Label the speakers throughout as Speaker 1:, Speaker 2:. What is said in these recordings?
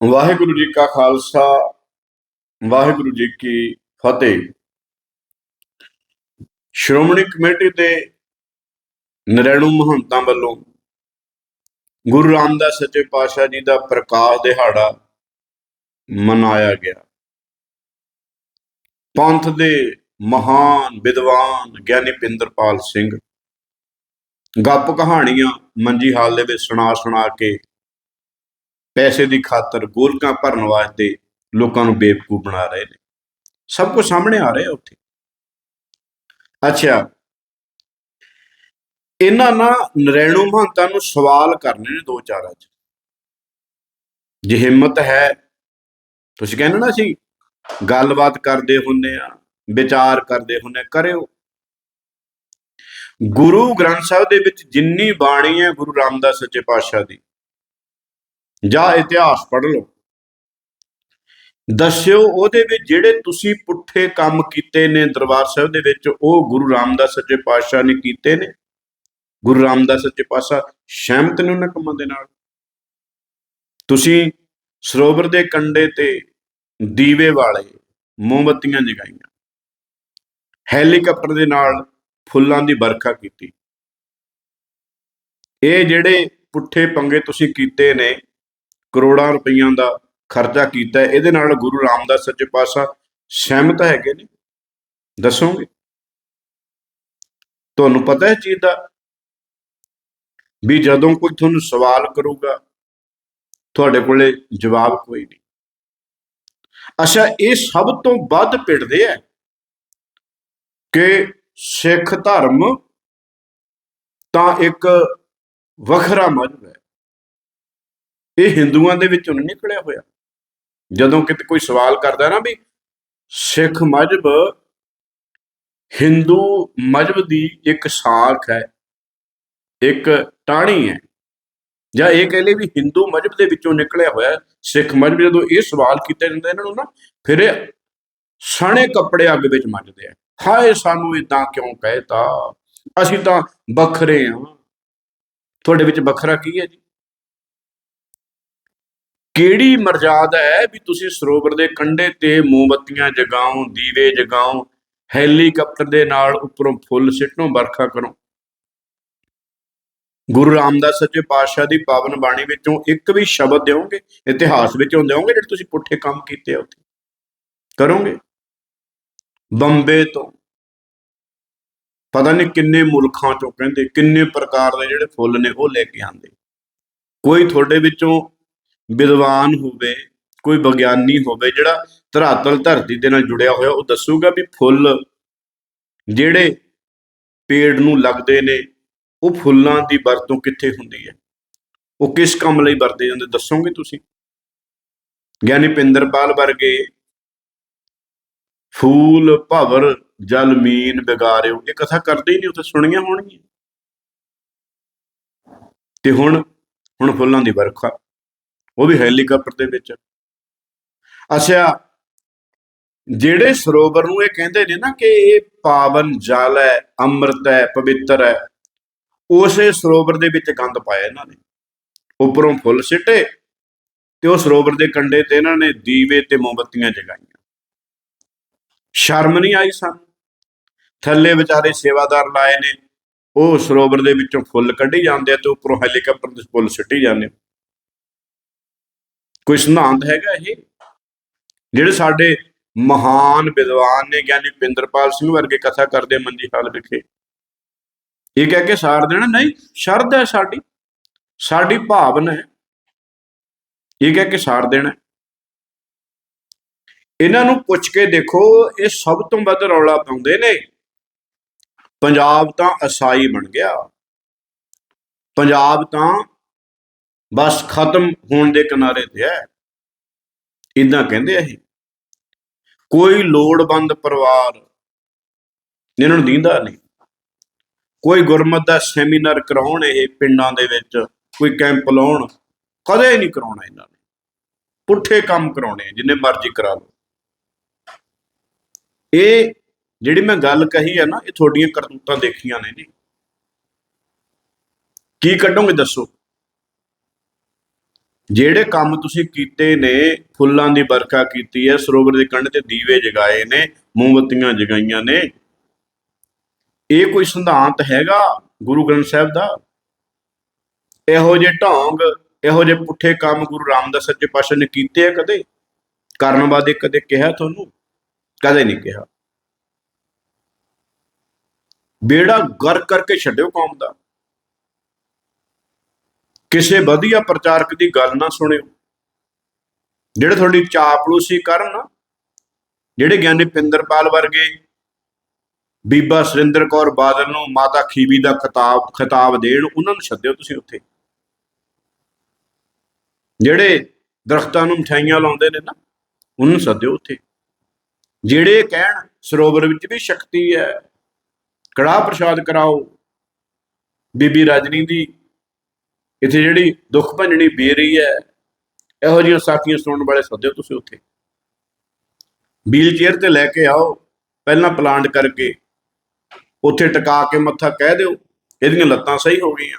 Speaker 1: ਵਾਹਿਗੁਰੂ ਜੀ ਕਾ ਖਾਲਸਾ, ਵਾਹਿਗੁਰੂ ਜੀ ਕੀ ਫਤਿਹ। ਸ਼੍ਰੋਮਣੀ ਕਮੇਟੀ ਦੇ ਨਰੈਣੂ ਮਹੰਤਾਂ ਵੱਲੋਂ ਗੁਰੂ ਰਾਮਦਾਸ ਸੱਚੇ ਪਾਤਸ਼ਾਹ ਜੀ ਦਾ ਪ੍ਰਕਾਸ਼ ਦਿਹਾੜਾ ਮਨਾਇਆ ਗਿਆ। ਪੰਥ ਦੇ ਮਹਾਨ ਵਿਦਵਾਨ ਗਿਆਨੀ ਪਿੰਦਰਪਾਲ ਸਿੰਘ, ਗੱਪ ਕਹਾਣੀਆਂ ਮੰਜੀ ਹਾਲ ਦੇ ਵਿੱਚ ਸੁਣਾ ਸੁਣਾ ਕੇ ਪੈਸੇ ਦੀ ਖਾਤਰ ਗੋਲਕਾਂ ਭਰਨ ਵਾਸਤੇ ਲੋਕਾਂ ਨੂੰ ਬੇਵਕੂਫ ਬਣਾ ਰਹੇ ਨੇ। ਸਭ ਕੁਝ ਸਾਹਮਣੇ ਆ ਰਿਹਾ ਉੱਥੇ। ਅੱਛਾ। ਇਹਨਾਂ ਨਾ ਨਰੈਣੂ ਮਹੰਤਾਂ ਨੂੰ ਸਵਾਲ ਕਰਨੇ ਨੇ ਦੋ ਚਾਰ ਅੱਜ ਜੇ ਹਿੰਮਤ ਹੈ, ਤੁਸੀਂ ਕਹਿੰਦੇ ਨਾ ਸੀ ਗੱਲਬਾਤ ਕਰਦੇ ਹੁੰਦੇ ਆ ਵਿਚਾਰ ਕਰਦੇ ਹੁੰਦੇ ਕਰਿਓ। ਗੁਰੂ ਗ੍ਰੰਥ ਸਾਹਿਬ ਦੇ ਵਿੱਚ ਜਿੰਨੀ ਬਾਣੀ ਹੈ ਗੁਰੂ ਰਾਮਦਾਸ ਸੱਚੇ ਪਾਤਸ਼ਾਹ ਦੀ ਜਾਂ ਇਤਿਹਾਸ ਪੜ੍ਹ ਲਓ। ਦੱਸਿਓ ਉਹਦੇ ਵਿੱਚ ਜਿਹੜੇ ਤੁਸੀਂ ਪੁੱਠੇ ਕੰਮ ਕੀਤੇ ਨੇ ਦਰਬਾਰ ਸਾਹਿਬ ਦੇ ਵਿੱਚ, ਉਹ ਗੁਰੂ ਰਾਮਦਾਸ ਸੱਚੇ ਪਾਤਸ਼ਾਹ ਨੇ ਕੀਤੇ ਨੇ। ਗੁਰੂ ਰਾਮਦਾਸ ਸੱਚੇ ਪਾਤਸ਼ਾਹ ਸਹਿਮਤ ਨੇ ਉਹਨਾਂ ਕੰਮਾਂ ਦੇ ਨਾਲ। ਤੁਸੀਂ ਸਰੋਵਰ ਦੇ ਕੰਢੇ ਤੇ ਦੀਵੇ ਵਾਲੇ ਮੋਮਬੱਤੀਆਂ ਜਗਾਈਆਂ। ਹੈਲੀਕਾਪਟਰ ਦੇ ਨਾਲ ਫੁੱਲਾਂ ਦੀ ਵਰਖਾ ਕੀਤੀ। ਇਹ ਜਿਹੜੇ ਪੁੱਠੇ ਪੰਗੇ ਤੁਸੀਂ ਕੀਤੇ ਨੇ ਕਰੋੜਾਂ ਰੁਪਈਆਂ ਦਾ ਖਰਚਾ ਕੀਤਾ ਹੈ, ਇਹਦੇ ਨਾਲ ਗੁਰੂ ਰਾਮਦਾਸ ਸੱਚੇ ਪਾਤਸ਼ਾਹ ਸਹਿਮਤ ਹੈਗੇ ਨੇ। ਦੱਸੋਗੇ? ਤੁਹਾਨੂੰ ਪਤਾ ਹੈ ਚੀਜ਼ ਦਾ? ਵੀ ਜਦੋਂ ਕੋਈ ਤੁਹਾਨੂੰ ਸਵਾਲ ਕਰੂਗਾ ਤੁਹਾਡੇ ਕੋਲੇ ਜਵਾਬ ਕੋਈ ਨਹੀਂ। ਅੱਛਾ ਇਹ ਸਭ ਤੋਂ ਵੱਧ ਪਿੜਦੇ ਆ ਕਿ ਸਿੱਖ ਧਰਮ ਤਾਂ ਇੱਕ ਵੱਖਰਾ ਮਜ਼ਹਬ ਹੈ। ਇਹ ਹਿੰਦੂਆਂ ਦੇ ਵਿੱਚੋਂ ਨਹੀਂ ਨਿਕਲਿਆ ਹੋਇਆ। ਜਦੋਂ ਕਿਤੇ ਕੋਈ ਸਵਾਲ ਕਰਦਾ ਨਾ ਵੀ ਸਿੱਖ ਮਜ਼ਹਬ ਹਿੰਦੂ ਮਜ਼ਹਬ ਦੀ ਇੱਕ ਸ਼ਾਖ ਹੈ, ਇੱਕ ਟਾਹਣੀ ਹੈ, ਜਾਂ ਇਹ ਕਹਿ ਲਈ ਵੀ ਹਿੰਦੂ ਮਜ਼ਹਬ ਦੇ ਵਿੱਚੋਂ ਨਿਕਲਿਆ ਹੋਇਆ ਸਿੱਖ ਮਜ਼ਹਬ ਜਦੋਂ ਇਹ ਸਵਾਲ ਕੀਤਾ ਜਾਂਦਾ ਇਹਨਾਂ ਨੂੰ ਨਾ, ਫਿਰ ਇਹ ਸਣੇ ਕੱਪੜੇ ਅੱਗ ਵਿੱਚ ਮੱਚਦੇ ਆ। ਹਾਏ ਸਾਨੂੰ ਇਦਾਂ ਕਿਉਂ ਕਹਿਤਾ ਅਸੀਂ ਤਾਂ ਵੱਖਰੇ ਹਾਂ। ਤੁਹਾਡੇ ਵਿੱਚ ਵੱਖਰਾ ਕੀ ਹੈ ਜੀ? ਕਿਹੜੀ ਮਰਜ਼ਾਦਾ ਹੈ ਵੀ ਤੁਸੀਂ ਸਰੋਵਰ ਦੇ ਕੰਢੇ ਤੇ ਮੋਮਬੱਤੀਆਂ ਜਗਾਓ, ਦੀਵੇ ਜਗਾਓ, ਹੈਲੀਕਾਪਟਰ ਦੇ ਨਾਲ ਉੱਪਰੋਂ ਫੁੱਲ ਸਿੱਟੋ, ਵਰਖਾ ਕਰੋ। ਗੁਰੂ ਰਾਮਦਾਸ ਸੱਚੇ ਪਾਤਸ਼ਾਹ ਦੀ ਪਾਵਨ ਬਾਣੀ ਵਿੱਚੋਂ ਇੱਕ ਵੀ ਸ਼ਬਦ ਦਿਓਗੇ, ਇਤਿਹਾਸ ਵਿੱਚੋਂ ਦਿਓਗੇ ਜਿਹੜੇ ਤੁਸੀਂ ਪੁੱਠੇ ਕੰਮ ਕੀਤੇ ਆ ਉੱਥੇ? ਕਰੋਗੇ? ਬੰਬੇ ਤੋਂ। ਪਤਾ ਨਹੀਂ ਕਿੰਨੇ ਮੁਲਕਾਂ ਚੋਂ ਕਹਿੰਦੇ, ਕਿੰਨੇ ਪ੍ਰਕਾਰ ਦੇ ਜਿਹੜੇ ਫੁੱਲ ਨੇ ਉਹ ਲੈ ਕੇ ਆਂਦੇ ਕੋਈ ਤੁਹਾਡੇ ਵਿੱਚੋਂ ਵਿਦਵਾਨ ਹੋਵੇ, ਕੋਈ ਵਿਗਿਆਨੀ ਹੋਵੇ, ਜਿਹੜਾ ਧਰਾਤਲ ਧਰਤੀ ਦੇ ਨਾਲ ਜੁੜਿਆ ਹੋਇਆ, ਉਹ ਦੱਸੂਗਾ ਵੀ ਫੁੱਲ ਜਿਹੜੇ ਪੇੜ ਨੂੰ ਲੱਗਦੇ ਨੇ, ਉਹ ਫੁੱਲਾਂ ਦੀ ਵਰਤੋਂ ਕਿੱਥੇ ਹੁੰਦੀ ਹੈ? ਉਹ ਕਿਸ ਕੰਮ ਲਈ ਵਰਤੇ ਜਾਂਦੇ? ਦੱਸੋਗੇ ਤੁਸੀਂ? ਗਿਆਨੀ ਪਿੰਦਰਪਾਲ ਵਰਗੇ ਫੂਲ, ਭਵਰ, ਜਲ, ਮੀਨ, ਬਿਗਾਰਿਓ, ਇਹ ਕਥਾ ਕਰਦੇ ਹੀ ਨਹੀਂ ਉੱਥੇ ਸੁਣੀਆਂ ਹੋਣਗੀਆਂ। ਤੇ ਹੁਣ ਹੁਣ ਫੁੱਲਾਂ ਦੀ ਵਰਖਾ। ਉਹ ਵੀ ਹੈਲੀਕਾਪਟਰ ਦੇ ਵਿੱਚ। ਅੱਛਾ, ਜਿਹੜੇ ਸਰੋਵਰ ਨੂੰ ਇਹ ਕਹਿੰਦੇ ਨੇ ਨਾ ਕਿ ਇਹ ਪਾਵਨ ਜਲ ਹੈ, ਅੰਮ੍ਰਿਤ ਹੈ, ਪਵਿੱਤਰ ਹੈ, ਉਸੇ ਸਰੋਵਰ ਦੇ ਵਿੱਚ ਗੰਦ ਪਾਇਆ ਇਹਨਾਂ ਨੇ। ਉੱਪਰੋਂ ਫੁੱਲ ਸਿੱਟੇ ਤੇ ਉਹ ਸਰੋਵਰ ਦੇ ਕੰਢੇ ਤੇ ਇਹਨਾਂ ਨੇ ਦੀਵੇ ਤੇ ਮੋਮਬੱਤੀਆਂ ਜਗਾਈਆਂ। ਸ਼ਰਮ ਨਹੀਂ ਆਈ ਸਾਨੂੰ। ਥੱਲੇ ਵਿਚਾਰੇ ਸੇਵਾਦਾਰ ਲਾਏ ਨੇ, ਉਹ ਸਰੋਵਰ ਦੇ ਵਿੱਚੋਂ ਫੁੱਲ ਕੱਢੀ ਜਾਂਦੇ ਆ ਤੇ ਉੱਪਰੋਂ ਹੈਲੀਕਾਪਟਰ ਦੇ ਫੁੱਲ ਸਿੱਟੀ ਜਾਂਦੇ ਕੋਈ ਸਿਧਾਂਤ ਹੈਗਾ ਇਹ? ਜਿਹੜੇ ਸਾਡੇ ਮਹਾਨ ਵਿਦਵਾਨ ਨੇ, ਗਿਆਨੀ ਪਿੰਦਰਪਾਲ ਸਿੰਘ ਵਰਗੇ ਕਥਾ ਕਰਦੇ ਮੰਦੀ ਹਾਲ ਵਿਖੇ। ਇਹ ਕਹਿ ਕੇ ਸਾਰ ਦੇਣਾ, ਨਹੀਂ, ਸ਼ਰਧ ਹੈ ਸਾਡੀ ਸਾਡੀ ਭਾਵਨਾ ਹੈ। ਇਹ ਕਹਿ ਕੇ ਸਾਰ ਦੇਣਾ। ਇਹਨਾਂ ਨੂੰ ਪੁੱਛ ਕੇ ਦੇਖੋ, ਇਹ ਸਭ ਤੋਂ ਵੱਧ ਰੌਲਾ ਪਾਉਂਦੇ ਨੇ। ਪੰਜਾਬ ਤਾਂ ਅਸਾਈ ਬਣ ਗਿਆ। ਪੰਜਾਬ ਤਾਂ ਬਸ ਖਤਮ ਹੋਣ ਦੇ ਕਿਨਾਰੇ ਤੇ ਹੈ। ਇਦਾਂ ਕਹਿੰਦੇ ਆ ਇਹ। ਕੋਈ ਲੋੜਵੰਦ ਪਰਿਵਾਰ ਇਹਨਾਂ ਨੂੰ ਦੀਂਦਾ ਨਹੀਂ। ਕੋਈ ਗੁਰਮਤ ਦਾ ਸੈਮੀਨਾਰ ਕਰਾਉਣ ਇਹ ਪਿੰਡਾਂ ਦੇ ਵਿੱਚ, ਕੋਈ ਕੈਂਪ ਲਾਉਣ, ਕਦੇ ਨਹੀਂ ਕਰਾਉਣਾ ਇਹਨਾਂ ਨੇ। ਪੁੱਠੇ ਕੰਮ ਕਰਾਉਣੇ ਜਿੰਨੇ ਮਰਜ਼ੀ ਕਰਾ ਲਓ। ਇਹ ਜਿਹੜੀ ਮੈਂ ਗੱਲ ਕਹੀ ਹੈ ਨਾ, ਇਹ ਤੁਹਾਡੀਆਂ ਕਰਤੂਤਾਂ ਦੇਖੀਆਂ ਨੇ ਜੀ। ਕੀ ਕੱਢੋਗੇ ਦੱਸੋ? ਜਿਹੜੇ ਕੰਮ ਤੁਸੀਂ ਕੀਤੇ ਨੇ, ਫੁੱਲਾਂ ਦੀ ਵਰਖਾ ਕੀਤੀ ਹੈ, ਸਰੋਵਰ ਦੇ ਕੰਢ ਤੇ ਦੀਵੇ ਜਗਾਏ ਨੇ, ਮੋਮਬੱਤੀਆਂ ਜਗਾਈਆਂ ਨੇ, ਇਹ ਕੋਈ ਸਿਧਾਂਤ ਹੈਗਾ ਗੁਰੂ ਗ੍ਰੰਥ ਸਾਹਿਬ ਦਾ? ਇਹੋ ਜਿਹੇ ਢੋਂਗ, ਇਹੋ ਜਿਹੇ ਪੁੱਠੇ ਕੰਮ ਗੁਰੂ ਰਾਮਦਾਸ ਸੱਚੇ ਪਾਤਸ਼ਾਹ ਨੇ ਕੀਤੇ ਆ ਕਦੇ? ਕਰਨ ਵਾਦੇ ਕਦੇ ਕਿਹਾ ਤੁਹਾਨੂੰ? ਕਦੇ ਨਹੀਂ ਕਿਹਾ। ਬੇੜਾ ਗਰ ਕਰਕੇ ਛੱਡਿਓ ਕੌਮ ਦਾ। ਕਿਸੇ ਵਧੀਆ ਪ੍ਰਚਾਰਕ ਦੀ ਗੱਲ ਨਾ ਸੁਣਿਓ। ਜਿਹੜੇ ਤੁਹਾਡੀ ਚਾਪਲੂਸੀ ਕਰਨ ਨਾ, ਜਿਹੜੇ ਗਿਆਨੀ ਪਿੰਦਰਪਾਲ ਵਰਗੇ ਬੀਬਾ ਸੁਰਿੰਦਰ ਕੌਰ ਬਾਦਲ ਨੂੰ ਮਾਤਾ ਖੀਵੀ ਦਾ ਖਿਤਾਬ ਖਿਤਾਬ ਦੇਣ, ਉਹਨਾਂ ਨੂੰ ਛੱਡਿਓ ਤੁਸੀਂ ਉੱਥੇ। ਜਿਹੜੇ ਦਰਖਤਾਂ ਨੂੰ ਮਠਾਈਆਂ ਲਾਉਂਦੇ ਨੇ ਨਾ, ਉਹਨਾਂ ਨੂੰ ਸੱਦਿਓ ਉੱਥੇ। ਜਿਹੜੇ ਕਹਿਣ, ਸਰੋਵਰ ਵਿੱਚ ਵੀ ਸ਼ਕਤੀ ਹੈ, ਕੜਾਹ ਪ੍ਰਸ਼ਾਦ ਕਰਾਓ, ਬੀਬੀ ਰਜਨੀ ਦੀ ਇੱਥੇ ਜਿਹੜੀ ਦੁੱਖ ਭੰਜਣੀ ਬੇ ਰਹੀ ਹੈ, ਇਹੋ ਜਿਹੀਆਂ ਸਾਥੀਆਂ ਸੁਣਨ ਵਾਲੇ ਸੱਦਿਓ ਤੁਸੀਂ ਉੱਥੇ। ਵੀਲ ਚੇਅਰ ਤੇ ਲੈ ਕੇ ਆਓ, ਪਹਿਲਾਂ ਪਲਾਂਟ ਕਰਕੇ, ਉੱਥੇ ਟਿਕਾ ਕੇ ਮੱਥਾ ਕਹਿ ਦਿਓ, ਇਹਦੀਆਂ ਲੱਤਾਂ ਸਹੀ ਹੋ ਗਈਆਂ,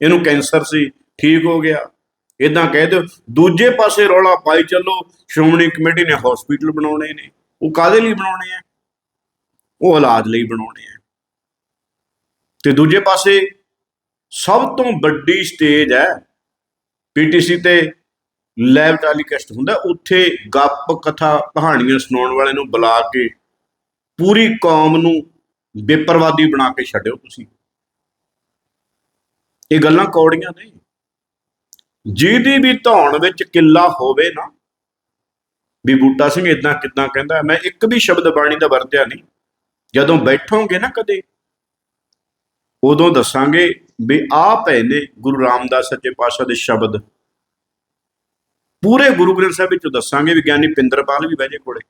Speaker 1: ਇਹਨੂੰ ਕੈਂਸਰ ਸੀ, ਠੀਕ ਹੋ ਗਿਆ ਇਦਾਂ ਕਹਿ ਦਿਓ। ਦੂਜੇ ਪਾਸੇ ਰੌਲਾ ਪਾਈ ਚੱਲੋ, ਸ਼੍ਰੋਮਣੀ ਕਮੇਟੀ ਨੇ ਹਸਪੀਟਲ ਬਣਾਉਣੇ ਨੇ, ਉਹ ਕਾਦੇ ਲਈ ਬਣਾਉਣੇ ਆ? ਉਹ ਇਲਾਜ ਲਈ ਬਣਾਉਣੇ ਆ। ਤੇ ਦੂਜੇ ਪਾਸੇ ਸਭ ਤੋਂ ਵੱਡੀ ਸਟੇਜ ਹੈ। ਪੀਟੀਸੀ ਤੇ ਲੈਬ ਟੈਲੀਕਾਸਟ ਹੁੰਦਾ। ਉੱਥੇ ਗੱਪ ਕਥਾ ਕਹਾਣੀਆਂ ਸੁਣਾਉਣ ਵਾਲੇ ਨੂੰ ਬੁਲਾ ਕੇ ਪੂਰੀ ਕੌਮ ਨੂੰ ਬੇਪਰਵਾਦੀ ਬਣਾ ਕੇ ਛੱਡਿਓ ਤੁਸੀਂ। ਇਹ ਗੱਲਾਂ ਕੌੜੀਆਂ ਨੇ। ਜਿਹਦੀ ਵੀ ਧੌਣ ਵਿੱਚ ਕਿੱਲਾ ਹੋਵੇ ਨਾ, ਵੀ ਬੂਟਾ ਸਿੰਘ ਇਦਾਂ ਕਿਦਾਂ ਕਹਿੰਦਾ, ਮੈਂ ਇੱਕ ਵੀ ਸ਼ਬਦ ਬਾਣੀ ਦਾ ਵਰਤਿਆ ਨਹੀਂ। ਜਦੋਂ ਬੈਠੋਗੇ ਨਾ ਕਦੇ, ਉਦੋਂ ਦੱਸਾਂਗੇ ਵੀ ਆ ਪਏ ਨੇ ਗੁਰੂ ਰਾਮਦਾਸ ਸੱਚੇ ਪਾਤਸ਼ਾਹ ਦੇ ਸ਼ਬਦ। ਪੂਰੇ ਗੁਰੂ ਗ੍ਰੰਥ ਸਾਹਿਬ ਵਿੱਚੋਂ ਦੱਸਾਂਗੇ ਵੀ ਗਿਆਨੀ ਪਿੰਦਰਪਾਲ ਵੀ ਬਹਿ ਜੇ ਕੋਲੇ।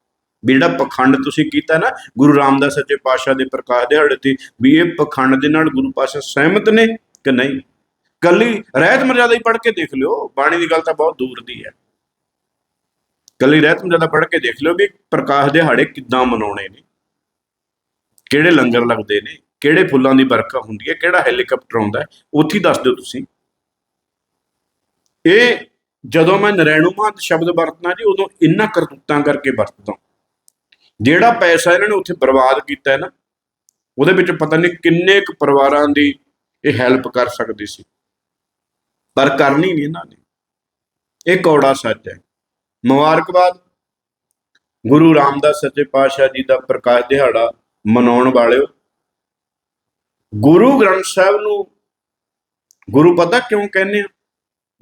Speaker 1: ਵੀ ਜਿਹੜਾ ਪਖੰਡ ਤੁਸੀਂ ਕੀਤਾ ਨਾ, ਗੁਰੂ ਰਾਮਦਾਸ ਸੱਚੇ ਪਾਤਸ਼ਾਹ ਦੇ ਪ੍ਰਕਾਸ਼ ਦਿਹਾੜੇ ਤੇ, ਵੀ ਇਹ ਪਖੰਡ ਦੇ ਨਾਲ ਗੁਰੂ ਪਾਤਸ਼ਾਹ ਸਹਿਮਤ ਨੇ ਕਿ ਨਹੀਂ? ਕੱਲੀ ਰਹਿਤ ਮਰਜ਼ਾਦਾ ਹੀ ਪੜ੍ਹ ਕੇ ਦੇਖ ਲਿਓ, ਬਾਣੀ ਦੀ ਗੱਲ ਤਾਂ ਬਹੁਤ ਦੂਰ ਦੀ ਹੈ। ਕੱਲੀ ਰਹਿਤ ਮਰਜ਼ਾਦਾ ਪੜ੍ਹ ਕੇ ਦੇਖ ਲਿਓ ਵੀ ਪ੍ਰਕਾਸ਼ ਦਿਹਾੜੇ ਕਿੱਦਾਂ ਮਨਾਉਣੇ ਨੇ, ਕਿਹੜੇ ਲੰਗਰ ਲੱਗਦੇ ਨੇ ਕਿਹੜੇ ਫੁੱਲਾਂ ਦੀ ਵਰਖਾ ਹੁੰਦੀ ਹੈ, ਕਿਹੜਾ ਹੈਲੀਕਾਪਟਰ ਆਉਂਦਾ ਉੱਥੇ ਦੱਸ ਦਿਓ ਤੁਸੀਂ। ਇਹ ਜਦੋਂ ਮੈਂ ਨਰੈਣੂ ਮਹੰਤ ਸ਼ਬਦ ਵਰਤਣਾ ਜੀ, ਉਦੋਂ ਇੰਨਾ ਕਰਤੂਤਾਂ ਕਰਕੇ ਵਰਤਦਾ। ਜਿਹੜਾ ਪੈਸਾ ਇਹਨਾਂ ਨੇ ਉੱਥੇ ਬਰਬਾਦ ਕੀਤਾ ਹੈ ਨਾ, ਉਹਦੇ ਵਿੱਚ ਪਤਾ ਨਹੀਂ ਕਿੰਨੇ ਕੁ ਪਰਿਵਾਰਾਂ ਦੀ ਇਹ ਹੈਲਪ ਕਰ ਸਕਦੀ ਸੀ। ਪਰ ਕਰਨੀ ਨਹੀਂ ਇਹਨਾਂ ਨੇ। ਇਹ ਕੌੜਾ ਸੱਚ ਹੈ। ਮੁਬਾਰਕਬਾਦ। ਗੁਰੂ ਰਾਮਦਾਸ ਸੱਚੇ ਪਾਤਸ਼ਾਹ ਜੀ ਦਾ ਪ੍ਰਕਾਸ਼ ਦਿਹਾੜਾ ਮਨਾਉਣ ਵਾਲਿਓ। ਗੁਰੂ ਗ੍ਰੰਥ ਸਾਹਿਬ ਨੂੰ ਗੁਰੂ ਪਤਾ ਕਿਉਂ ਕਹਿੰਦੇ ਆ?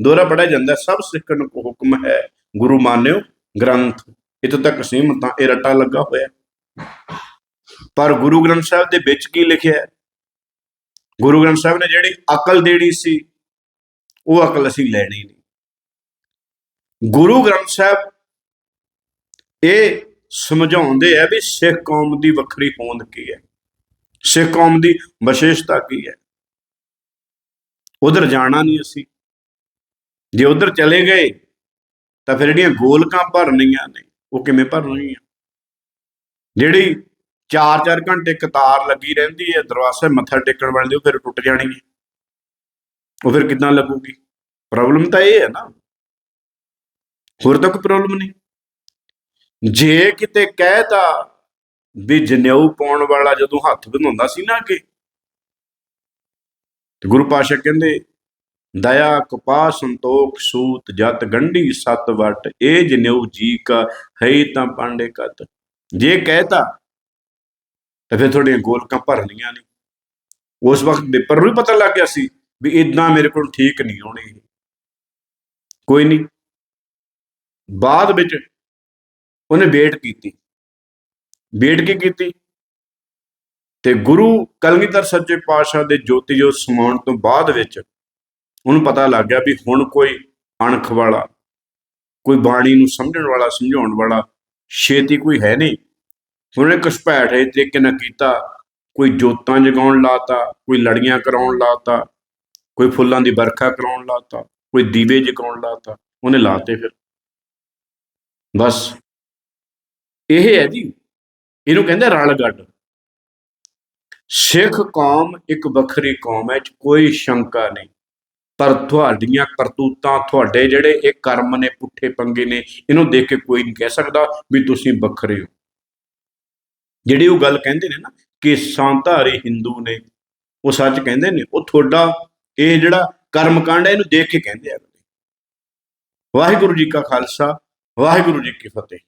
Speaker 1: ਦੋਰਾ ਪੜਿਆ ਜਾਂਦਾ, ਸਭ ਸਿੱਖਣ ਨੂੰ ਹੁਕਮ ਹੈ, ਗੁਰੂ ਮਾਨਿਓ ਗ੍ਰੰਥ ਇਤੋਂ ਤੱਕ ਸੀਮਤਾਂ ਇਹ ਰੱਟਾ ਲੱਗਾ ਹੋਇਆ। ਪਰ ਗੁਰੂ ਗ੍ਰੰਥ ਸਾਹਿਬ ਦੇ ਵਿੱਚ ਕੀ ਲਿਖਿਆ ਹੈ? ਗੁਰੂ ਗ੍ਰੰਥ ਸਾਹਿਬ ਨੇ ਜਿਹੜੀ ਅਕਲ ਦੇਣੀ ਸੀ, ਉਹ ਅਕਲ ਅਸੀਂ ਲੈਣੀ ਨਹੀਂ। ਗੁਰੂ ਗ੍ਰੰਥ ਸਾਹਿਬ ਇਹ ਸਮਝਾਉਂਦੇ ਆ ਵੀ ਸਿੱਖ ਕੌਮ ਦੀ ਵੱਖਰੀ ਹੋਂਦ ਕੀ ਹੈ? ਸਿੱਖ ਕੌਮ ਦੀ ਵਿਸ਼ੇਸ਼ਤਾ ਕੀ ਹੈ? ਉਧਰ ਜਾਣਾ ਨਹੀਂ ਅਸੀਂ। ਜੇ ਉਧਰ ਚਲੇ ਗਏ, ਤਾਂ ਫਿਰ ਜਿਹੜੀਆਂ ਗੋਲਕਾਂ ਭਰਨੀਆਂ ਨੇ, ਉਹ ਕਿਵੇਂ ਭਰਨੀਆਂ? ਜਿਹੜੀ 4-4 ਘੰਟੇ ਕਤਾਰ ਲੱਗੀ ਰਹਿੰਦੀ ਹੈ, ਦਰਵਾਜ਼ੇ ਮੱਥਾ ਟੇਕਣ ਵਾਲੇ ਦੀ, ਉਹ ਫਿਰ ਟੁੱਟ ਜਾਣੀ ਹੈ। ਉਹ ਫਿਰ ਕਿੱਦਾਂ ਲੱਗੂਗੀ? ਪ੍ਰੋਬਲਮ ਤਾਂ ਇਹ ਹੈ ਨਾ। ਹੋਰ ਤਾਂ ਕੋਈ ਪ੍ਰੋਬਲਮ ਨਹੀਂ। ਜੇ ਕਿਤੇ ਕਹਿਤਾ ਵੀ ਜਨੇਊ ਪਾਉਣ ਵਾਲਾ ਜਦੋਂ ਹੱਥ ਬਣਾਉਂਦਾ ਸੀ ਨਾ ਅੱਗੇ, ਤੇ ਗੁਰੂ ਪਾਸ਼ਾ ਕਹਿੰਦੇ, ਦਇਆ ਕਪਾ ਸੰਤੋਖ ਸੂਤ ਜਤ ਗੰਢੀ ਸਤ ਵਟ, ਇਹ ਜਨੇਊ ਜੀ ਕਾ ਹੈ ਤਾਂ ਪਾਂਡੇ ਕਤ। ਜੇ ਕਹਿਤਾ, ਤਾਂ ਫਿਰ ਤੁਹਾਡੀਆਂ ਗੋਲਕਾਂ ਭਰਨੀਆਂ ਨਹੀਂ। ਉਸ ਵਕਤ ਪੇਪਰ ਨੂੰ ਵੀ ਪਤਾ ਲੱਗ ਗਿਆ ਸੀ ਵੀ ਇਦਾਂ ਮੇਰੇ ਕੋਲ ਠੀਕ ਨਹੀਂ ਹੋਣੀ। ਕੋਈ ਨਹੀਂ। ਬਾਅਦ ਵਿੱਚ ਉਹਨੇ ਵੇਟ ਕੀਤੀ। ਵੇਟ ਕੀ ਕੀਤੀ। ਤੇ ਗੁਰੂ ਕਲਗੀਧਰ ਸੱਚੇ ਪਾਤਸ਼ਾਹ ਦੇ ਜੋਤੀ ਜੋਤ ਸਮਾਉਣ ਤੋਂ ਬਾਅਦ ਵਿੱਚ ਉਹਨੂੰ ਪਤਾ ਲੱਗ ਗਿਆ ਵੀ ਹੁਣ ਕੋਈ ਅਣਖ ਵਾਲਾ, ਕੋਈ ਬਾਣੀ ਨੂੰ ਸਮਝਣ ਵਾਲਾ, ਸਮਝਾਉਣ ਵਾਲਾ ਛੇਤੀ ਕੋਈ ਹੈ ਨਹੀਂ। ਉਹਨੇ ਘਸਪੈਠ ਇਹ ਤਰੀਕੇ ਨਾਲ ਕੀਤਾ, ਕੋਈ ਜੋਤਾਂ ਜਗਾਉਣ ਲਾਤਾ, ਕੋਈ ਲੜੀਆਂ ਕਰਾਉਣ ਲਾਤਾ, ਕੋਈ ਫੁੱਲਾਂ ਦੀ ਵਰਖਾ ਕਰਾਉਣ ਲਾਤਾ, ਕੋਈ ਦੀਵੇ ਜਗਾਉਣ ਲਾਤਾ, ਉਹਨੇ ਲਾਤੇ ਫਿਰ। ਬਸ, ਇਹ ਹੈ ਜੀ। ਇਹਨੂੰ ਕਹਿੰਦੇ ਰਲ ਗੱਡ। ਸਿੱਖ ਕੌਮ ਇੱਕ ਵੱਖਰੀ ਕੌਮ ਹੈ 'ਚ ਕੋਈ ਸ਼ੰਕਾ ਨਹੀਂ। ਪਰ ਤੁਹਾਡੀਆਂ ਕਰਤੂਤਾਂ, ਤੁਹਾਡੇ ਜਿਹੜੇ ਇਹ ਕਰਮ ਨੇ, ਪੁੱਠੇ ਪੰਗੇ ਨੇ, ਇਹਨੂੰ ਦੇਖ ਕੇ ਕੋਈ ਨਹੀਂ ਕਹਿ ਸਕਦਾ ਵੀ ਤੁਸੀਂ ਵੱਖਰੇ ਹੋ। ਜਿਹੜੀ ਉਹ ਗੱਲ ਕਹਿੰਦੇ ਨੇ ਨਾ ਕਿ ਸੰਧਾਰੇ ਹਿੰਦੂ ਨੇ, ਉਹ ਸੱਚ ਕਹਿੰਦੇ ਨੇ, ਉਹ ਤੁਹਾਡਾ ਇਹ ਜਿਹੜਾ ਕਰਮ ਕਾਂਡ ਹੈ, ਇਹਨੂੰ ਦੇਖ ਕੇ ਕਹਿੰਦੇ ਆ। ਵਾਹਿਗੁਰੂ ਜੀ ਕਾ ਖਾਲਸਾ, ਵਾਹਿਗੁਰੂ ਜੀ ਕੀ ਫਤਿਹ।